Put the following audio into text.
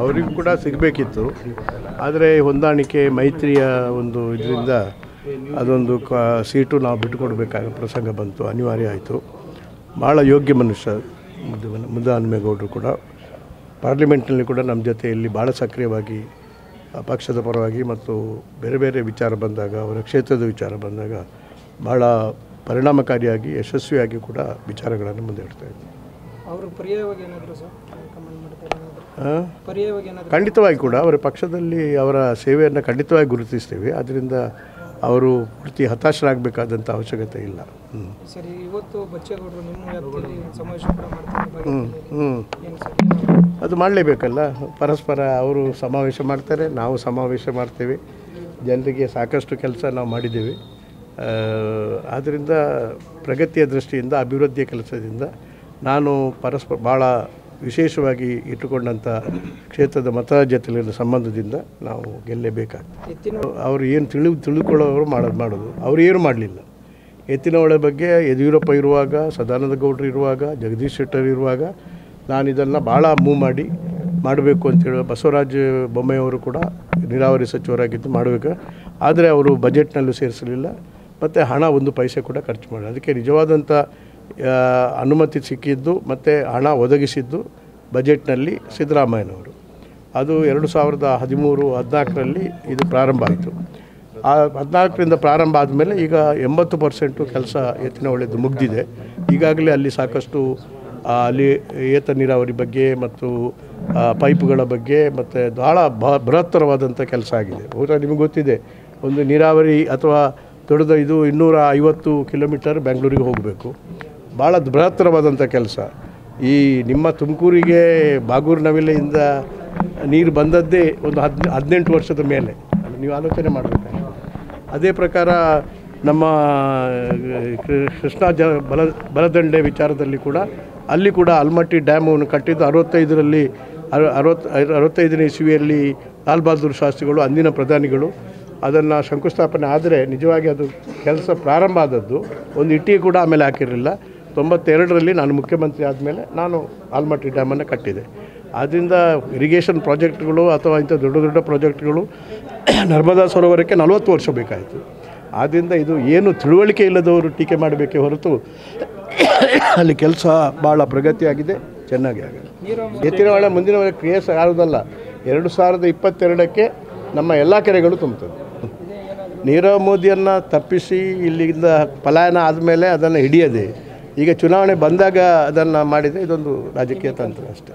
ಅವರಿಗೂ ಕೂಡ ಸಿಗಬೇಕಿತ್ತು. ಆದರೆ ಹೊಂದಾಣಿಕೆ ಮೈತ್ರಿಯ ಒಂದು ಇದರಿಂದ ಅದೊಂದು ಕ, ಸೀಟು ನಾವು ಬಿಟ್ಟುಕೊಡ್ಬೇಕಾದ ಪ್ರಸಂಗ ಬಂತು, ಅನಿವಾರ್ಯ ಆಯಿತು. ಭಾಳ ಯೋಗ್ಯ ಮನುಷ್ಯ ಮುದ್ದ ಮುದ್ದಾನಮೇಗೌಡರು ಕೂಡ. ಪಾರ್ಲಿಮೆಂಟ್ನಲ್ಲಿ ಕೂಡ ನಮ್ಮ ಜೊತೆಯಲ್ಲಿ ಭಾಳ ಸಕ್ರಿಯವಾಗಿ, ಪಕ್ಷದ ಪರವಾಗಿ ಮತ್ತು ಬೇರೆ ಬೇರೆ ವಿಚಾರ ಬಂದಾಗ, ಅವರ ಕ್ಷೇತ್ರದ ವಿಚಾರ ಬಂದಾಗ ಭಾಳ ಪರಿಣಾಮಕಾರಿಯಾಗಿ, ಯಶಸ್ವಿಯಾಗಿ ಕೂಡ ವಿಚಾರಗಳನ್ನು ಮುಂದೆ ಇಡ್ತಾ ಇದ್ದಾರೆ ಅವರು ಪರ್ಯಾಯವಾಗಿ ಏನಾದರೂ ಸರ್ ಕಮೆಂಟ್ ಮಾಡ್ತಾರೆ ಏನಾದರೂ? ಆ? ಪರ್ಯಾಯವಾಗಿ ಏನಾದರೂ ಖಂಡಿತವಾಗಿ ಕೂಡ. ಅವರ ಪಕ್ಷದಲ್ಲಿ ಅವರ ಸೇವೆಯನ್ನು ಖಂಡಿತವಾಗಿ ಗುರುತಿಸ್ತೀವಿ. ಅದರಿಂದ ಅವರು ಪೂರ್ತಿ ಹತಾಶರಾಗಬೇಕಾದಂಥ ಅವಶ್ಯಕತೆ ಇಲ್ಲ. ಹ್ಞೂ ಸರಿ ಇವತ್ತು ಬಚ್ಚೇಗೌಡರು ನಿಮ್ಮ ಸಮಾವೇಶ? ಅದು ಮಾಡಲೇಬೇಕಲ್ಲ. ಪರಸ್ಪರ ಅವರು ಸಮಾವೇಶ ಮಾಡ್ತಾರೆ ನಾವು ಸಮಾವೇಶ ಮಾಡ್ತೇವೆ. ಜನರಿಗೆ ಸಾಕಷ್ಟು ಕೆಲಸ ನಾವು ಮಾಡಿದ್ದೇವೆ. ಆದ್ದರಿಂದ ಪ್ರಗತಿಯ ದೃಷ್ಟಿಯಿಂದ ಅಭಿವೃದ್ಧಿಯ ಕೆಲಸದಿಂದ ನಾನು ಪರಸ್ಪರ ಭಾಳ ವಿಶೇಷವಾಗಿ ಇಟ್ಟುಕೊಂಡಂಥ ಕ್ಷೇತ್ರದ ಮತ ಜೊತೆಲಿನ ಸಂಬಂಧದಿಂದ ನಾವು ಗೆಲ್ಲಲೇಬೇಕಾಗ್ತದೆ. ಅವರು ಏನು ತಿಳಿ ತಿಳ್ಕೊಳ್ಳೋರು ಮಾಡೋದು ಮಾಡೋದು. ಅವರು ಏನು ಮಾಡಲಿಲ್ಲ. ಎತ್ತಿನಹೊಳೆ ಬಗ್ಗೆ ಯಡಿಯೂರಪ್ಪ ಇರುವಾಗ, ಸದಾನಂದ ಗೌಡರು ಇರುವಾಗ, ಜಗದೀಶ್ ಶೆಟ್ಟರ್ ಇರುವಾಗ ನಾನು ಇದನ್ನು ಭಾಳ ಮೂವ್ ಮಾಡಿ ಮಾಡಬೇಕು ಅಂತೇಳಿ ಬಸವರಾಜ ಬೊಮ್ಮೆಯವರು ಕೂಡ ನೀರಾವರಿ ಸಚಿವರಾಗಿದ್ದು ಮಾಡಬೇಕು. ಆದರೆ ಅವರು ಬಜೆಟ್ನಲ್ಲೂ ಸೇರಿಸಲಿಲ್ಲ. ಮತ್ತು ಹಣ ಒಂದು ಪೈಸೆ ಕೂಡ ಖರ್ಚು ಮಾಡಿಲ್ಲ ಅದಕ್ಕೆ ನಿಜವಾದಂಥ ಅನುಮತಿ ಸಿಕ್ಕಿದ್ದು ಮತ್ತು ಹಣ ಒದಗಿಸಿದ್ದು ಬಜೆಟ್ನಲ್ಲಿ ಸಿದ್ದರಾಮಯ್ಯನವರು. ಅದು ಎರಡು ಸಾವಿರದ ಹದಿಮೂರು ಹದಿನಾಲ್ಕರಲ್ಲಿ ಇದು ಪ್ರಾರಂಭ ಆಯಿತು. ಆ ಹದಿನಾಲ್ಕರಿಂದ ಪ್ರಾರಂಭ ಆದಮೇಲೆ ಈಗ ಎಂಬತ್ತು ಪರ್ಸೆಂಟು ಕೆಲಸ ಎತ್ತಿನ ಒಳ್ಳೆಯದು ಮುಗ್ದಿದೆ. ಈಗಾಗಲೇ ಅಲ್ಲಿ ಸಾಕಷ್ಟು ಅಲ್ಲಿ ಏತ ನೀರಾವರಿ ಬಗ್ಗೆ ಮತ್ತು ಪೈಪ್ಗಳ ಬಗ್ಗೆ ಮತ್ತು ಭಾಳ ಬ, ಬೃಹತ್ತರವಾದಂಥ ಕೆಲಸ ಆಗಿದೆ. ಬಹುಶಃ ನಿಮಗೆ ಗೊತ್ತಿದೆ, ಒಂದು ನೀರಾವರಿ ಅಥವಾ ದೊಡ್ಡದ ಇದು ಇನ್ನೂರ ಐವತ್ತು ಕಿಲೋಮೀಟರ್ ಬೆಂಗಳೂರಿಗೆ ಹೋಗಬೇಕು. ಭಾಳ ಬೃಹತ್ತರವಾದಂಥ ಕೆಲಸ. ಈ ನಿಮ್ಮ ತುಮಕೂರಿಗೆ ಬಾಗೂರು ನವಿಲೆಯಿಂದ ನೀರು ಬಂದದ್ದೇ ಒಂದು ಹದ್, ಹದಿನೆಂಟು ವರ್ಷದ ಮೇಲೆ. ನೀವು ಆಲೋಚನೆ ಮಾಡಬೇಕು ಅದೇ ಪ್ರಕಾರ ನಮ್ಮ ಕೃಷ್ಣಾ ಜ, ಬಲ, ಬಲದಂಡೆ ವಿಚಾರದಲ್ಲಿ ಕೂಡ ಅಲ್ಲಿ ಕೂಡ ಅಲ್ಮಟ್ಟಿ ಡ್ಯಾಮನ್ನು ಕಟ್ಟಿದ್ದು ಅರವತ್ತೈದರಲ್ಲಿ, ಅರ- ಅರವತ್ತು, ಅರವತ್ತೈದನೇ ಇಸುವಿಯಲ್ಲಿ ಲಾಲ್ ಬಹದ್ದೂರ್ ಶಾಸ್ತ್ರಿಗಳು, ಅಂದಿನ ಪ್ರಧಾನಿಗಳು. ಅದನ್ನು ಶಂಕುಸ್ಥಾಪನೆ ಆದರೆ ನಿಜವಾಗಿ ಅದು ಕೆಲಸ ಪ್ರಾರಂಭ ಆದದ್ದು. ಒಂದು ಇಟ್ಟಿಗೆ ಕೂಡ ಆಮೇಲೆ ಹಾಕಿರಲಿಲ್ಲ. ತೊಂಬತ್ತೆರಡರಲ್ಲಿ ನಾನು ಮುಖ್ಯಮಂತ್ರಿ ಆದಮೇಲೆ ನಾನು ಆಲ್ಮಟ್ಟಿ ಡ್ಯಾಮನ್ನು ಕಟ್ಟಿದೆ. ಆದ್ದರಿಂದ ಇರಿಗೇಷನ್ ಪ್ರಾಜೆಕ್ಟ್ಗಳು ಅಥವಾ ಇಂಥ ದೊಡ್ಡ ದೊಡ್ಡ ಪ್ರಾಜೆಕ್ಟ್ಗಳು ನರ್ಮದಾ ಸರೋವರಕ್ಕೆ ನಲವತ್ತು ವರ್ಷ ಬೇಕಾಯಿತು. ಆದ್ದರಿಂದ ಇದು ಏನು ತಿಳುವಳಿಕೆ ಇಲ್ಲದವರು ಟೀಕೆ ಮಾಡಬೇಕೇ ಹೊರತು ಅಲ್ಲಿ ಕೆಲಸ ಭಾಳ ಪ್ರಗತಿಯಾಗಿದೆ, ಚೆನ್ನಾಗಿ ಆಗಿದೆ. ಎತ್ತಿನವಾಳ ಮುಂದಿನ ವರ್ಷ ಕ್ರಿಯೆ ಆಗೋದಲ್ಲ ಎರಡು ಸಾವಿರದ ಇಪ್ಪತ್ತೆರಡಕ್ಕೆ ನಮ್ಮ ಎಲ್ಲ ಕೆರೆಗಳು ತುಂಬುತ್ತದೆ ನೀರವ್ ಮೋದಿಯನ್ನು ತಪ್ಪಿಸಿ ಇಲ್ಲಿಂದ ಪಲಾಯನ ಆದಮೇಲೆ ಅದನ್ನು ಹಿಡಿಯದೆ ಈಗ ಚುನಾವಣೆ ಬಂದಾಗ ಅದನ್ನು ಮಾಡಿದರೆ ಇದೊಂದು ರಾಜಕೀಯ ತಂತ್ರ ಅಷ್ಟೇ.